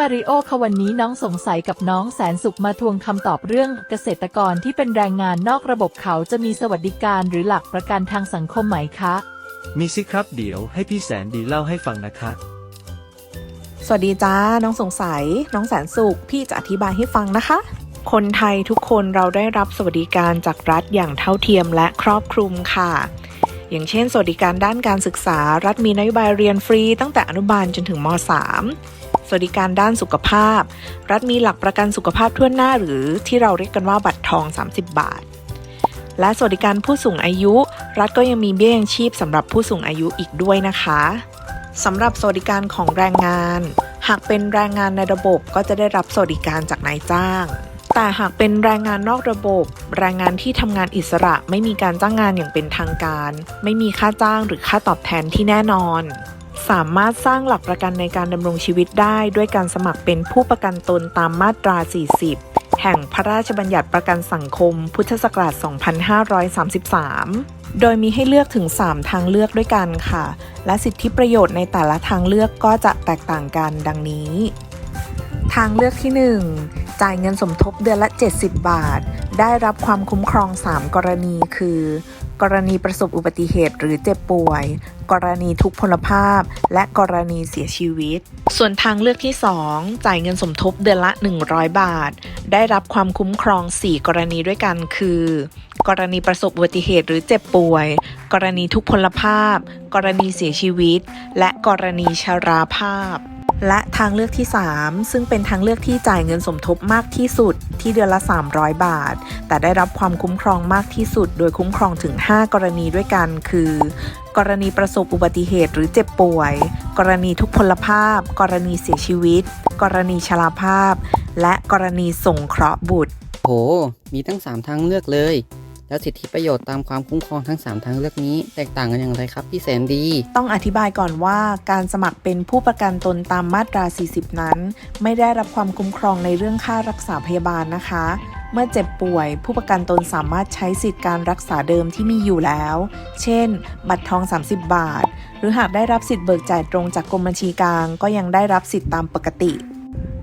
มาริโอค่ะวันนี้น้องสงสัยกับน้องแสนสุขมาทวงคำตอบเรื่องเกษตรกรที่เป็นแรงงานนอกระบบเขาจะมีสวัสดิการหรือหลักประกันทางสังคมไหมคะ มีสิครับเดี๋ยวให้พี่แสนดีเล่าให้ฟังนะคะ สวัสดีจ้า น้องสงสัย น้องแสนสุข พี่จะอธิบายให้ฟังนะคะ คนไทยทุกคนเราได้รับสวัสดิการจากรัฐอย่างเท่าเทียมและครอบคลุมค่ะ อย่างเช่น สวัสดิการด้านการศึกษา รัฐมีนโยบายเรียนฟรีตั้งแต่อนุบาลจนถึงม .3 สวัสดิการด้านสุขภาพ รัฐมีหลักประกันสุขภาพทั่วหน้าหรือที่เราเรียกกันว่าบัตรทอง 30 บาท และสวัสดิการผู้สูงอายุ รัฐก็ยังมีเบี้ยยังชีพสำหรับผู้สูงอายุอีกด้วยนะคะสำหรับสวัสดิการของแรงงาน หากเป็นแรงงานในระบบก็จะได้รับสวัสดิการจากนายจ้าง แต่หากเป็นแรงงานนอกระบบ แรงงานที่ทำงานอิสระไม่มีการจ้างงานอย่างเป็นทางการ ไม่มีค่าจ้างหรือค่าตอบแทนที่แน่นอน สามารถสร้างหลักประกันในการดำรงชีวิตได้ด้วยการสมัครเป็นผู้ประกันตนตามมาตรา 40 แห่งพระราชบัญญัติประกันสังคม พุทธศักราช 2533 โดยมีให้เลือกถึง 3 ทางเลือกด้วยกันค่ะ และสิทธิประโยชน์ในแต่ละทางเลือกก็จะแตกต่างกันดังนี้ ทางเลือกที่ 1 จ่ายเงินสมทบเดือนละ 70 บาท ได้รับความคุ้มครอง 3 กรณีคือ กรณีประสบอุบัติเหตุหรือเจ็บป่วย กรณีทุกพลภาพ และกรณีเสียชีวิต ส่วนทางเลือกที่ 2 จ่ายเงินสมทบเดือนละ 100 บาท ได้รับความคุ้มครอง 4 กรณีด้วยกันคือ กรณีประสบอุบัติเหตุหรือเจ็บป่วย กรณีทุกพลภาพ กรณีเสียชีวิต และกรณีชราภาพ และทางเลือกที่ 3 ซึ่งเป็นทางเลือกที่จ่ายเงินสมทบมากที่สุดที่เดือนละ 300 บาท แต่ได้รับความคุ้มครองมากที่สุด โดยคุ้มครองถึง 5 กรณีด้วยกัน คือ กรณีประสบอุบัติเหตุหรือเจ็บป่วย กรณีทุกพลภาพ กรณีเสียชีวิต กรณีชราภาพ และกรณีสงเคราะห์บุตร โห มีตั้ง 3 ทางเลือกเลย แล้วสิทธิประโยชน์ตามความคุ้มครองทั้ง 3 ทางเลือกนี้ แตกต่างกันอย่างไรครับพี่แสนดี ต้องอธิบายก่อนว่าการสมัครเป็นผู้ประกันตนตามมาตรา 40 นั้น ไม่ได้รับความคุ้มครองในเรื่องค่ารักษาพยาบาลนะคะ เมื่อเจ็บป่วย ผู้ประกันตนสามารถใช้สิทธิการรักษาเดิมที่มีอยู่แล้ว เช่น บัตรทอง 30 บาท หรือหากได้รับสิทธิ์เบิกจ่ายตรงจากกรมบัญชีกลาง ก็ยังได้รับสิทธิ์ตามปกติ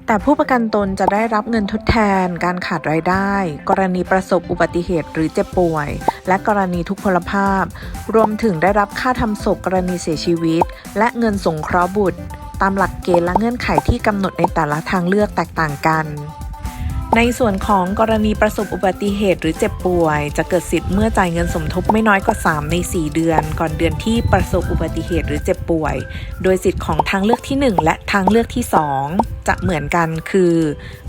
แต่ผู้ประกันตนจะได้รับเงินทดแทน การขาดรายได้ กรณีประสบอุบัติเหตุหรือเจ็บป่วย และกรณีทุกพลภาพ รวมถึงได้รับค่าทำศพกรณีเสียชีวิต และเงินสงเคราะห์บุตร ตามหลักเกณฑ์และเงื่อนไขที่กำหนดในแต่ละทางเลือกแตกต่างกัน ในส่วนของกรณีประสบอุบัติเหตุหรือเจ็บป่วย จะเกิดสิทธิ์เมื่อจ่ายเงินสมทบไม่น้อยกว่า 3 ใน 4 เดือน ก่อนเดือนที่ประสบอุบัติเหตุหรือเจ็บป่วย โดยสิทธิ์ของทางเลือกที่ 1 และทางเลือกที่ 2 จะเหมือนกันคือ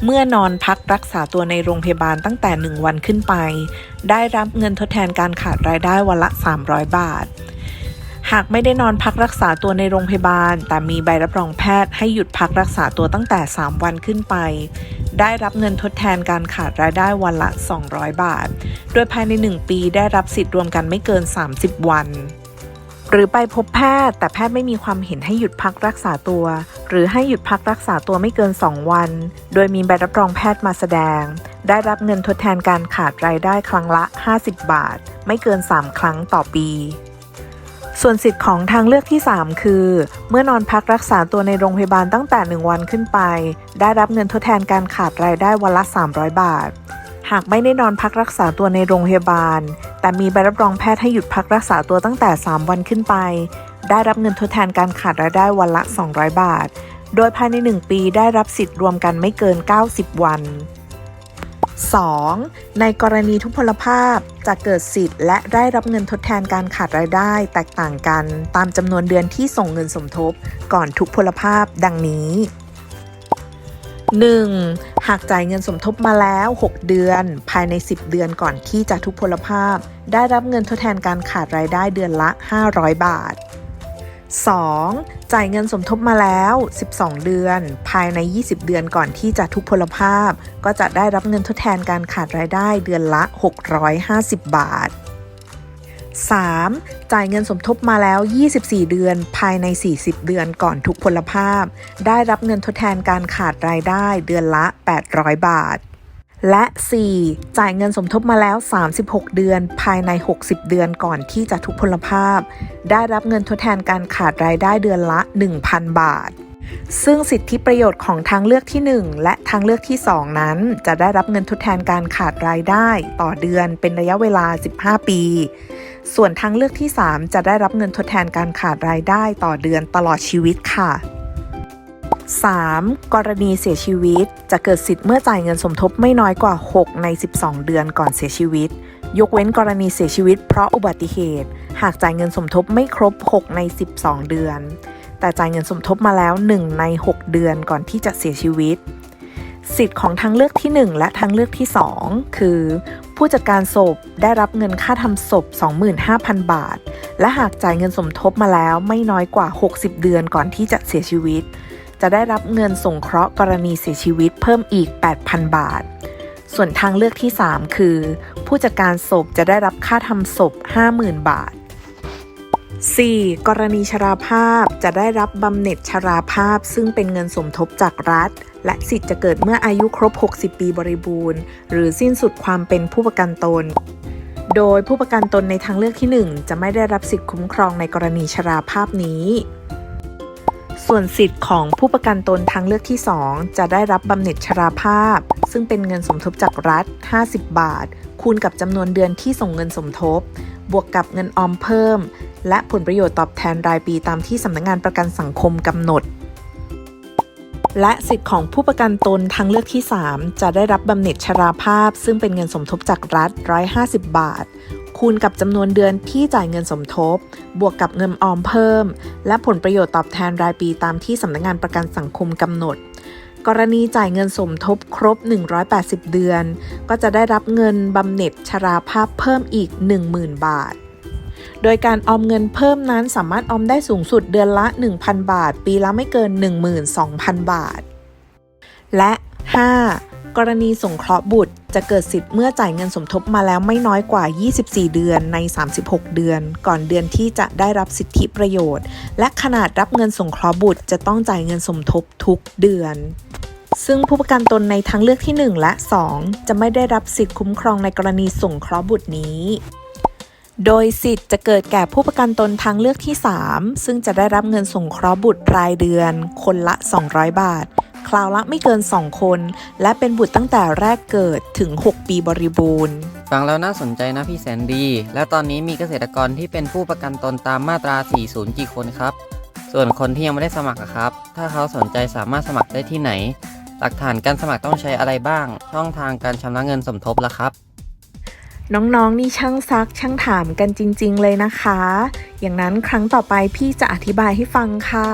เมื่อนอนพักรักษาตัวในโรงพยาบาลตั้งแต่ 1 วันขึ้นไป ได้รับเงินทดแทนการขาดรายได้วันละ 300 บาทากไม่ได้นอนพักรักษาตัวในโรงพยาบาล แต่มีใบรับรองแพทย์ให้หยุดพักรักษาตัวตั้งแต่ 3 วันขึ้นไป ได้รับเงินทดแทนการขาดรายได้วันละ 200 บาท โดยภายใน 1 ปีได้รับสิทธิ์รวมกันไม่เกิน 30 วันหรือไปพบแพทย์แต่แพทย์ไม่มีความเห็นให้หยุดพักรักษาตัว หรือให้หยุดพักรักษาตัวไม่เกิน 2 วัน โดยมีใบรับรองแพทย์มาแสดง ได้รับเงินทดแทนการขาดรายได้ครั้งละ 50 บาท ไม่เกิน 3 ครั้งต่อปี ส่วนสิทธิ์ของทางเลือกที่ 3 คือ เมื่อนอนพักรักษาตัวในโรงพยาบาลตั้งแต่ 1 วันขึ้นไป ได้รับเงินทดแทนการขาดรายได้วันละ 300 บาท หากไม่ได้นอนพักรักษาตัวในโรงพยาบาล แต่มีใบรับรองแพทย์ให้หยุดพักรักษาตัวตั้งแต่ 3 วันขึ้นไป ได้รับเงินทดแทนการขาดรายได้วันละ 200 บาท โดยภายใน 1 ปีได้รับสิทธิ์รวมกันไม่เกิน 90 วัน 2. ในกรณีทุพพลภาพจะเกิดสิทธิ์ และได้รับเงินทดแทนการขาดรายได้แตกต่างกัน ตามจำนวนเดือนที่ส่งเงินสมทบ ก่อนทุกพลภาพดังนี้ 1. หากจ่ายเงินสมทบมาแล้ว 6 เดือน ภายใน 10 เดือนก่อนที่จะทุกพลภาพ ได้รับเงินทดแทนการขาดรายได้เดือนละ 500 บาท 2. จ่ายเงินสมทบมาแล้ว 12 เดือน ภายใน 20 เดือนก่อนที่จะทุกพลภาพ ก็จะได้รับเงินทดแทนการขาดรายได้เดือนละ 650 บาท 3. จ่ายเงินสมทบมาแล้ว 24 เดือน ภายใน 40 เดือนก่อนทุกพลภาพ ได้รับเงินทดแทนการขาดรายได้เดือนละ 800 บาท และ 4. จ่ายเงินสมทบมาแล้ว 36 เดือน ภายใน 60 เดือนก่อนที่จะทุกพลภาพ ได้รับเงินทดแทนการขาดรายได้เดือนละ 1,000 บาท ซึ่งสิทธิประโยชน์ของทางเลือกที่ 1 และทางเลือกที่ 2 นั้น จะได้รับเงินทดแทนการขาดรายได้ ต่อเดือนเป็นระยะเวลา 15 ปี ส่วนทางเลือกที่ 3 จะได้รับเงินทดแทนการขาดรายได้ต่อเดือนตลอดชีวิตค่ะ 3. กรณีเสียชีวิต จะเกิดสิทธิ์เมื่อจ่ายเงินสมทบไม่น้อยกว่า 6 ใน 12 เดือนก่อนเสียชีวิต ยกเว้นกรณีเสียชีวิตเพราะอุบัติเหตุ หากจ่ายเงินสมทบไม่ครบ 6 ใน 12 เดือน แต่จ่ายเงินสมทบมาแล้ว 1 ใน 6 เดือนก่อนที่จะเสียชีวิต สิทธิ์ของทางเลือกที่ 1 และทางเลือกที่ 2 คือ ผู้จัดการศพได้รับเงินค่าทำศพ 25,000 บาท และหากจ่ายเงินสมทบมาแล้วไม่น้อยกว่า 60 เดือนก่อนที่จะเสียชีวิต จะได้รับเงินสงเคราะห์กรณีเสียชีวิตเพิ่มอีก 8,000 บาท ส่วนทางเลือกที่ 3 คือ ผู้จัดการศพจะได้รับค่าทำศพ 50,000 บาท 4. กรณีชราภาพจะได้รับบำเหน็จชราภาพ ซึ่งเป็นเงินสมทบจากรัฐ และสิทธิ์จะเกิดเมื่ออายุครบ 60 ปีบริบูรณ์ หรือสิ้นสุดความเป็นผู้ประกันตน โดยผู้ประกันตนในทางเลือกที่ 1 จะไม่ได้รับสิทธิคุ้มครองในกรณีชราภาพนี้ ส่วนสิทธิ์ของผู้ประกันตนทางเลือกที่ 2 จะได้รับบำเหน็จชราภาพ ซึ่งเป็นเงินสมทบจากรัฐ 50 บาท คูณกับจำนวนเดือนที่ส่งเงินสมทบ บวกกับเงินออมเพิ่ม และผลประโยชน์ตอบแทนรายปีตามที่สำนักงานประกันสังคมกำหนด และสิทธิ์ของผู้ประกันตนทางเลือกที่ 3 จะได้รับบำเหน็จชราภาพ ซึ่งเป็นเงินสมทบจากรัฐ 150 บาท คูณกับจำนวนเดือนที่จ่ายเงินสมทบ บวกกับเงินออมเพิ่ม และผลประโยชน์ตอบแทนรายปีตามที่สำนักงานประกันสังคมกำหนด กรณีจ่ายเงินสมทบครบ 180 เดือน ก็จะได้รับเงินบำเหน็จชราภาพเพิ่มอีก 10,000 บาทโดยการออมเงินเพิ่มนั้นสามารถออมได้สูงสุดเดือนละ 1,000 บาท ปีละไม่เกิน 12,000 บาท และ 5. กรณีสงเคราะห์บุตร จะเกิดสิทธิ์เมื่อจ่ายเงินสมทบมาแล้วไม่น้อยกว่า 24 เดือนใน 36 เดือน ก่อนเดือนที่จะได้รับสิทธิประโยชน์ และขนาดรับเงินสงเคราะห์บุตร จะต้องจ่ายเงินสมทบทุกเดือนซึ่งผู้ประกันตนในทางเลือกที่ 1 และ 2 จะไม่ได้รับสิทธิคุ้มครองในกรณีสงเคราะห์บุตรนี้ โดยสิทธิ์จะเกิดแก่ผู้ประกันตนทางเลือกที่ 3 ซึ่งจะได้รับเงินสงเคราะห์บุตรรายเดือน คนละ 200 บาท คราวละไม่เกิน 2 คน และเป็นบุตรตั้งแต่แรกเกิดถึง 6 ปีบริบูรณ์ ฟังแล้วน่าสนใจนะพี่แสนดี แล้วตอนนี้มีเกษตรกรที่เป็นผู้ประกันตนตามมาตรา 40 กี่คนครับ ส่วนคนที่ยังไม่ได้สมัครอะครับ ถ้าเขาสนใจสามารถสมัครได้ที่ไหน หลักฐานการสมัครต้องใช้อะไรบ้าง ช่องทางการชำระเงินสมทบล่ะครับน้องๆนี่ช่างซักช่างถามกันจริง ๆ เลยนะคะ อย่างนั้นครั้งต่อไปพี่จะอธิบายให้ฟังค่ะ